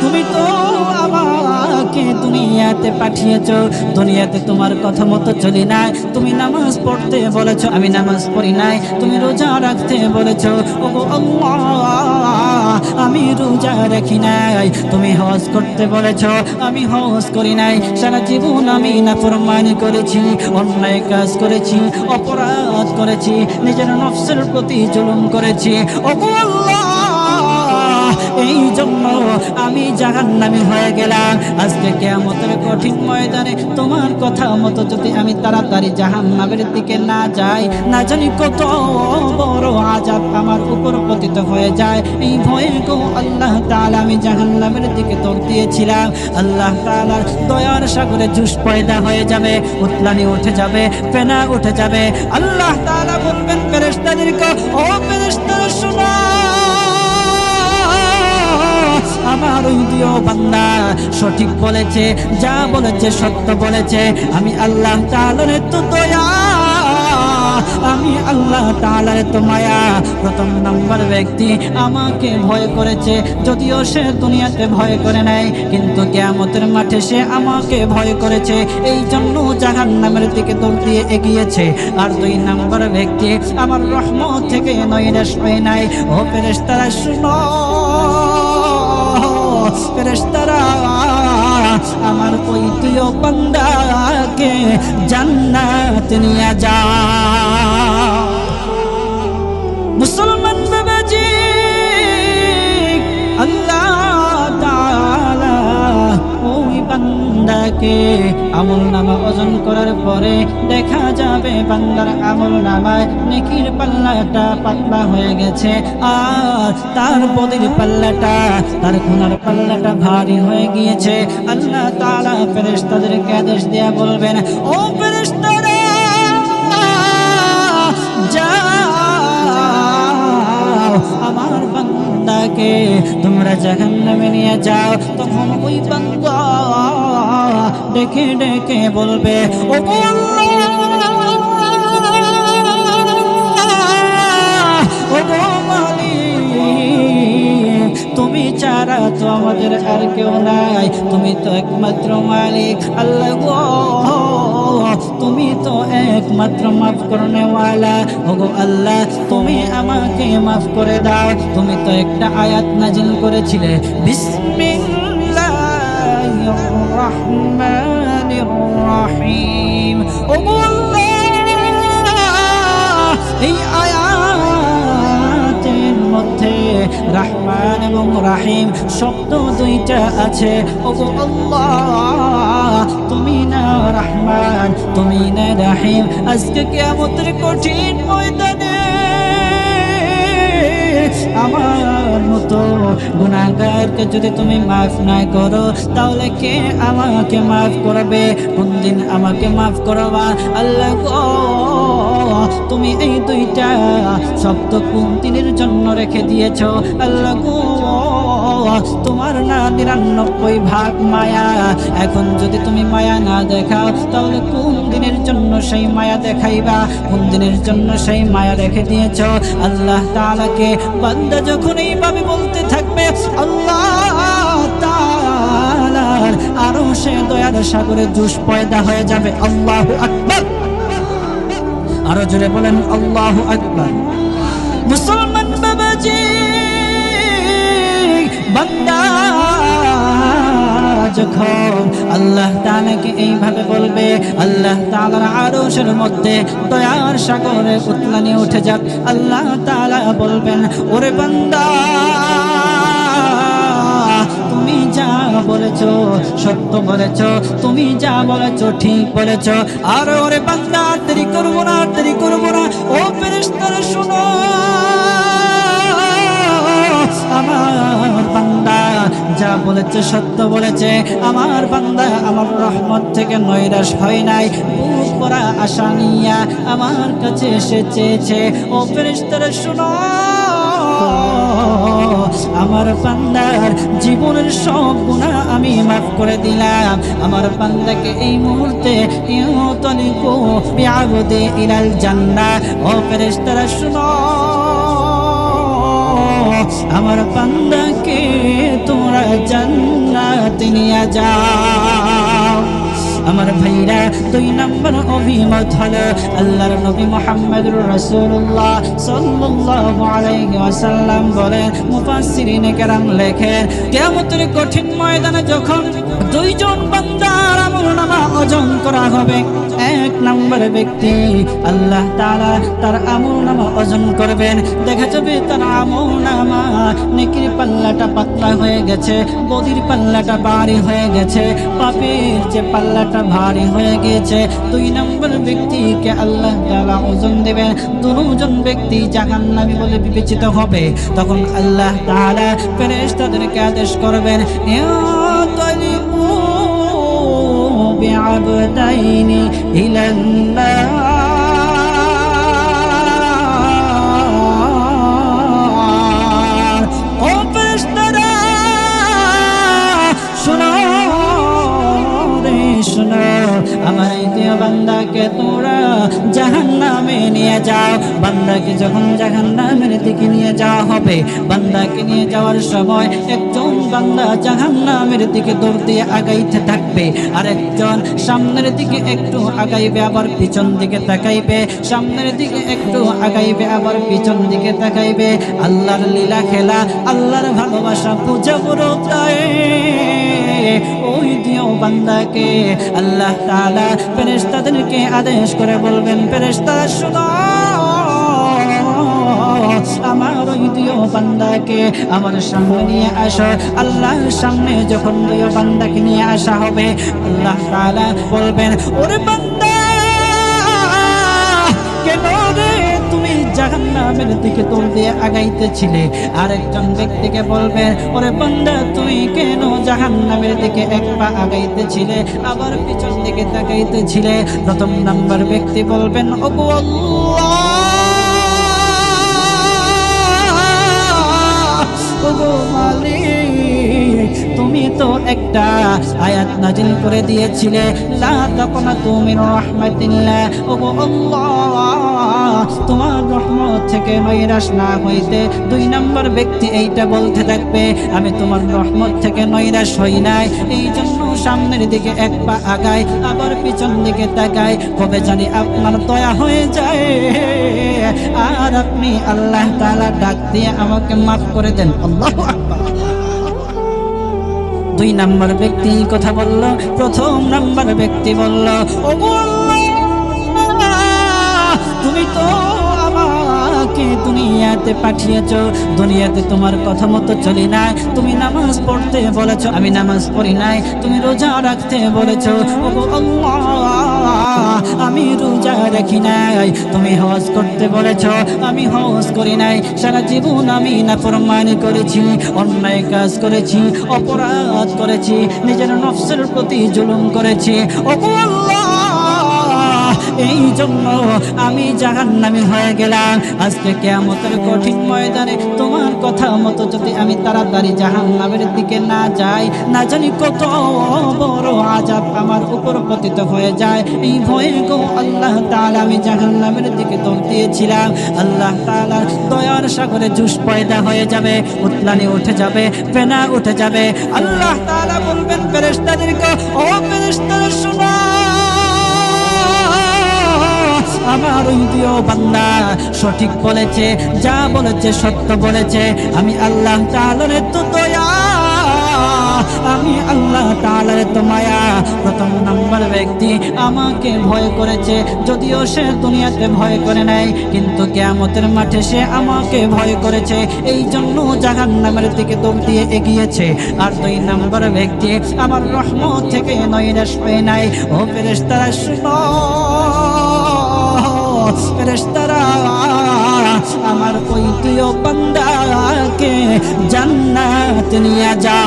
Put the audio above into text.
তুমি তো আমাকে দুনিয়াতে পাঠিয়েছ, দুনিয়াতে তোমার কথা মতো চলি নাই। তুমি নামাজ পড়তে বলেছ, আমি নামাজ পড়ি নাই। তুমি রোজা রাখতে বলেছ আল্লাহ, আমি রোজা রাখি নাই। তুমি হজ করতে বলেছ, আমি হজ করি নাই। সারা জীবন আমি নাফরমানি করেছি, অন্যায় কাজ করেছি, অপরাধ করেছি, নিজের নফসের প্রতি জুলুম করেছি। ওগো আল্লাহ এই জন্য আমি জাহান্নামি হয়ে গেলাম। আজকে কেয়ামতের কঠিন ময়দানে তোমার কথা মতো যদি আমি তাড়াতাড়ি জাহান্নামের দিকে না যাই, না জানি কত বড় আজাব আমার উপর পতিত হয়ে যায়। এই ভয়ে গো আল্লাহ তাআলা আমি জাহান্নামের দিকে তোর দিয়েছিলাম। আল্লাহ তাআলার দয়ার সাগরে জুস পয়দা হয়ে যাবে, উতলানি উঠে যাবে, পেনা উঠে যাবে। আল্লাহ তাআলা বলবেন, ফেরেশতাদেরকে, ও ফেরেশতারা, শোনো। আমার দিও বান্দা, সঠিক বলেছে, যা বলেছে, সত্য বলেছে। আমি আল্লাহ তাআলার তো দয়া, আমি আল্লাহ তাআলার তো মায়া। প্রথম নম্বর ব্যক্তি আমাকে ভয় করেছে, যদিও সে দুনিয়াতে ভয় করে নাই, কিন্তু কেয়ামতের মাঠে সে আমাকে ভয় করেছে। এই জন্য জাহান নামের দিকে দৌড় দিয়ে এগিয়েছে। আর দুই নম্বর ব্যক্তি আমার রহমত থেকে নৈরাশ হয় নাই। ও ফেরেশতারা, শুনো। আমার ওই প্রিয় বান্দাকে জান্নাত নিয়ে যা মুসলমান বান্দাকে আমল নামা ওজন করার পরে দেখা যাবে বান্দার আমল নামায় নেকির পাল্লাটা পাতলা হয়ে গেছে। আর তার বদির পাল্লাটা, তার খুনার পাল্লাটা ভারী হয়ে গিয়েছে। আল্লাহ তাআলা ফেরেশতাদেরকে আদেশ দেয়া বলবেন, ও ফেরেশতারা, যাও আমার বান্দাকে তোমরা জাহান্নামে নিয়ে যাও, তখন ওই বান্দা ডেকে ডেকে বলবে ও তুমি ছাড়া তো আমাদের আর কেউ নাই, তুমি তো একমাত্র মালিক, আল্লাহ একমাত্র মাফ করনেওয়ালা। ওগো আল্লাহ, তুমি আমাকে মাফ করে দাও। তুমি তো একটা আয়াত নাজিল করেছিলে। বিসমিল্লাহির রহমানির রহিম ওগো আল্লাহ, এই আয়াতের মধ্যে রহমান এবং রাহিম শব্দ দুইটা আছে। ওগো আল্লাহ তুমি না রহমান, তুমি না রাহিম। আজকে কঠিন ময়দানে আমার মতো গুণাগারকে যদি তুমি মাফ না করো, তাহলে কে আমাকে মাফ করবে? কোন দিন আমাকে মাফ করবা? আল্লাহ তুমি এই দুইটা শব্দ কোন দিনের জন্য রেখে দিয়েছ? আল্লাহ তোমার না নিরানব্বই ভাগ মায়া। এখন যদি তুমি মায়া না দেখাও, তাহলে কোন দিনের জন্য সেই মায়া দেখাইবা? কোন দিনের জন্য সেই মায়া রেখে দিয়েছ? আল্লাহ তালাকে বান্দা যখন এইভাবে বলতে থাকবে, আল্লাহ তাআলার আরও সে দয়ার সাগরে জুস পয়দা হয়ে যাবে। আল্লাহ আকবর। আরও জোরে বলেন, আল্লাহু আকবর। মুসলমান বাবাজি যখন আল্লাহ তাআলাকে এইভাবে বলবে, আল্লাহ তাআলার আরশের মধ্যে দয়ার সাগরে উতলানি উঠে যাক। আল্লাহ তাআলা বলবেন, ওরে বান্দা, তুমি যা বলেছ সত্য বলেছ, তুমি যা বলেছ ঠিক বলেছ। আর ওরে বান্দা, দেরি করব না, দেরি করব না। ও ফেরেশতারা, শোনো। বলেছে, সত্য বলেছে। আমার বান্দা আমার রহমত থেকে নৈরাশ হয় নাই। করা আশা নিয়া আমার কাছে এসে চেয়েছে, ও ফেরেশতারা, শোনো। আমার পান্দার জীবনের সব গুণা আমি মাফ করে দিলাম। আমার পান্দাকে এই মুহূর্তে ইউতলিকু বিআবদি ইলাল জান্নাহ। ও ফেরেশতারা, শুনো। আমার পান্দাকে তোমরা জান্নাত নিয়ে যাও। আমার ভাইরা, দুই নম্বর অভিমত হলো আল্লাহর নবী মোহাম্মদুর রাসূলুল্লাহ সাল্লাল্লাহু আলাইহি ওয়াসাল্লাম বলেন, মুফাসসিরিনে কেরাম লেখেন কঠিন ময়দানে যখন দুইজন বান্দার আমলনামা ওজন করা হবে, এক নম্বর ব্যক্তি আল্লাহ তাআলা তার আমলনামা ওজন করবেন। দেখা যাবে তার আমলনামা নেকির পাল্লাটা পাতলা হয়ে গেছে, বদির পাল্লাটা বাড়ি হয়ে গেছে, পাপের যে পাল্লাটা ভারী হয়ে গেছে দুই নম্বর ব্যক্তিকে আল্লাহ তালা ওজন দেবেন। দুজন ব্যক্তি জাহান্নামী বলে বিবেচিত হবে। তখন আল্লাহ তাআলা ফেরেশতাদেরকে আদেশ করবেন, ইয়া তালিবু বিআবদাইনি বান্দাকে তোমরা জাহান নামে নিয়ে যাও। বান্দাকে যখন জাহান নামের দিকে নিয়ে যাওয়া হবে, বান্দাকে নিয়ে যাওয়ার সময় একজন বান্দা জাহান নামের দিকে দৌড় দিয়ে আগাইতে থাকবে। আর একজন সামনের দিকে একটু আগাইবে, আবার পিছন দিকে তাকাইবে। সামনের দিকে একটু আগাইবে, আবার পিছন দিকে তাকাইবে। আল্লাহর লীলা খেলা, আল্লাহর ভালোবাসা পূজা পুরো ওই দিও বান্দাকে আল্লাহ তাআলা ফেরেশতাদেরকে আদেশ করে বলবেন, ফেরেশতারা, শুনো। আমার ওই দিও বান্দাকে আমার সামনে নিয়ে আসো। আল্লাহর সামনে যখন দিও বান্দাকে নিয়ে আসা হবে, আল্লাহ তাআলা বলবেন, ওরে বান্দা, কেন রে তুমি জাহান্নামের দিকে তোর দিয়ে আগাইতেছিলে? আরেকজন ব্যক্তিকে বলবে ওরে বান্দা তুই কেন জাহান্নামের দিকে এক পা আগাইতেছিলে, আবার পিছন দিকে তাকাইতেছিলে? প্রথম নাম্বার ব্যক্তি বলবেন, ওগো আল্লাহ তুমি তো একটা আয়াত নাজিল করে দিয়েছিলে। লা মিন রাহমাতিল্লাহ। ওগো তোমার রহমত থেকে নৈরাশ না হইতে দুই নম্বর ব্যক্তি এইটা বলতে থাকবে, আমি তোমার রহমত থেকে নৈরাশ হই নাই। এই জন্য সামনের দিকে এক পা আগাই আবার পিছন দিকে তাকাই কবে জানি আপনার দয়া হয়ে যায়। আর আপনি আল্লাহ তাআলা ডাক দিয়ে আমাকে মাফ করে দেন। আল্লাহ আকবার। দুই নাম্বার ব্যক্তি কথা বলল, প্রথম নাম্বার ব্যক্তি বলল, ও তুমি তো দুনিয়াতে পাঠিয়েছ, দুনিয়াতে তোমার কথা মতো চলি নাই, তুমি নামাজ পড়তে বলেছ, আমি নামাজ পড়ি নাই, তুমি রোজা রাখতে বলেছ ও আল্লাহ আমি রোজা রাখি নাই। তুমি হজ করতে বলেছ, আমি হজ করি নাই। সারা জীবন আমি নাফরমানি করেছি, অন্যায় কাজ করেছি, অপরাধ করেছি, নিজের নফসের প্রতি জুলুম করেছি। আল্লাহ এই জন্য আমি জাহান্নামী হয়ে গেলাম। আজকে কেয়ামতের কঠিন ময়দানে তোমার কথা মতো যদি আমি তাড়াতাড়ি জাহান নামের দিকে না যাই, না জানি কত বড় আজাব আমার উপর পতিত হয়ে যায়। এই ভয়ে গো আল্লাহ তাআলা আমি জাহান নামের দিকে দৌড় দিয়েছিলাম। আল্লাহ তাআলার দয়ার সাগরে জুস পয়দা হয়ে যাবে, উতলানি উঠে যাবে, ফেনা উঠে যাবে। আল্লাহ তাআলা বলবেন, ফেরেশতাদেরকে, ও ফেরেশতারা, শোনো। আমার ওই প্রিয় বান্দা, সঠিক বলেছে, যা বলেছে, সত্য বলেছে। আমি আল্লাহ তাআলার তো দয়া, আমি আল্লাহ তাআলার তো মায়া। প্রথম নাম্বার ব্যক্তি আমাকে ভয় করেছে, যদিও সে দুনিয়াতে ভয় করে নাই, কিন্তু কেয়ামতের মাঠে সে আমাকে ভয় করেছে। এই জন্য জাহান নামের দিকে দৌড় দিয়ে এগিয়েছে। আর দুই নাম্বার ব্যক্তি আমার রহমত থেকে নৈরাশ হয়ে নাই। ও ফেরেশতারা, শুনো। আমার ওই প্রিয় বান্দাকে জান্নাত নিয়ে যা